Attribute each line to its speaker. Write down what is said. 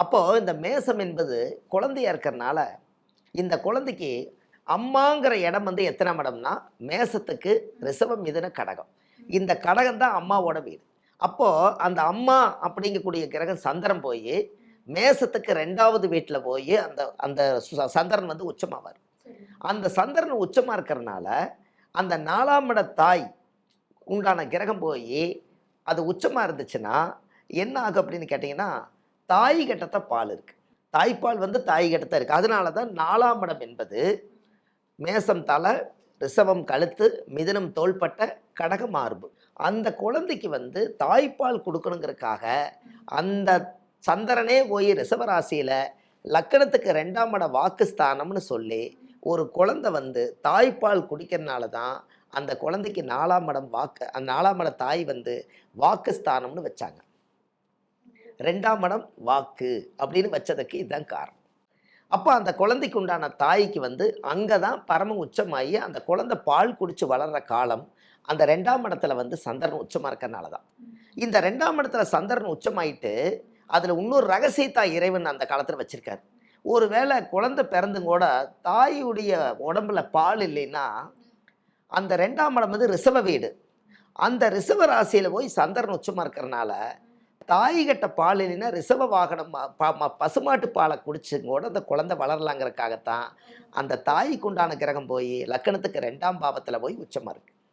Speaker 1: அப்போது இந்த மேசம் என்பது குழந்தையாக இருக்கிறனால இந்த குழந்தைக்கு அம்மாங்கிற இடம் வந்து எத்தனை மடம்னா மேசத்துக்கு ரிசவம் மிதுன கடகம். இந்த கடகம் தான் அம்மாவோட வீடு. அப்போது அந்த அம்மா அப்படிங்கக்கூடிய கிரகம் சந்திரன் போய் மேசத்துக்கு ரெண்டாவது வீட்டில் போய் அந்த அந்த சந்திரன் வந்து உச்சமாவார். அந்த சந்திரன் உச்சமாக இருக்கிறனால அந்த நாலாம் இட தாய் உண்டான கிரகம் போய் அது உச்சமாக இருந்துச்சுன்னா என்ன ஆகும் அப்படின்னு கேட்டிங்கன்னா தாய் கட்டத்தை பால் இருக்குது தாய்ப்பால் வந்து தாய் கட்டத்தை இருக்குது அதனால தான் நாலாம் இடம் என்பது மேசம் தலை ரிசவம் கழுத்து மிதனம் தோள்பட்ட கடக மார்பு அந்த குழந்தைக்கு வந்து தாய்ப்பால் கொடுக்கணுங்கிறதுக்காக அந்த சந்திரனே போய் ரிசவராசியில் லக்கணத்துக்கு ரெண்டாம் இட வாக்குஸ்தானம்னு சொல்லி ஒரு குழந்தை வந்து தாய்ப்பால் குடிக்கிறனால தான் அந்த குழந்தைக்கு நாலாம் இடம் வாக்கு அந்த நாலாம் இட தாய் வந்து வாக்குஸ்தானம்னு வச்சாங்க. ரெண்டாம் இடம் வாக்கு அப்படின்னு வச்சதுக்கு இதுதான் காரணம். அப்போ அந்த குழந்தைக்கு உண்டான தாய்க்கு வந்து அங்கே தான் பரம உச்சமாகி அந்த குழந்தை பால் குடித்து வளர்கிற காலம் அந்த ரெண்டாம் இடத்துல வந்து சந்திரன் உச்சமாக இருக்கிறனால தான் இந்த ரெண்டாம் இடத்துல சந்திரன் உச்சமாயிட்டு அதில் இன்னொரு ரகசியத்தா இறைவன் அந்த காலத்தில் வச்சிருக்காரு. ஒருவேளை குழந்தை பிறந்தும் கூட தாயுடைய உடம்புல பால் இல்லைன்னா அந்த ரெண்டாம் இடம் வந்து ரிசவ வீடு. அந்த ரிசவ ராசியில் போய் சந்திரன் உச்சமாக இருக்கிறனால தாய்கிட்ட பால் இல்லைன்னா ரிசர்வ வாகனம் பா பசுமாட்டு பாலை குடிச்சும் கூட அந்த குழந்தை வளரலாங்கிறக்காகத்தான் அந்த தாய்க்கு உண்டான கிரகம் போய் லக்கணத்துக்கு ரெண்டாம் பாவத்தில் போய் உச்சமாக இருக்குது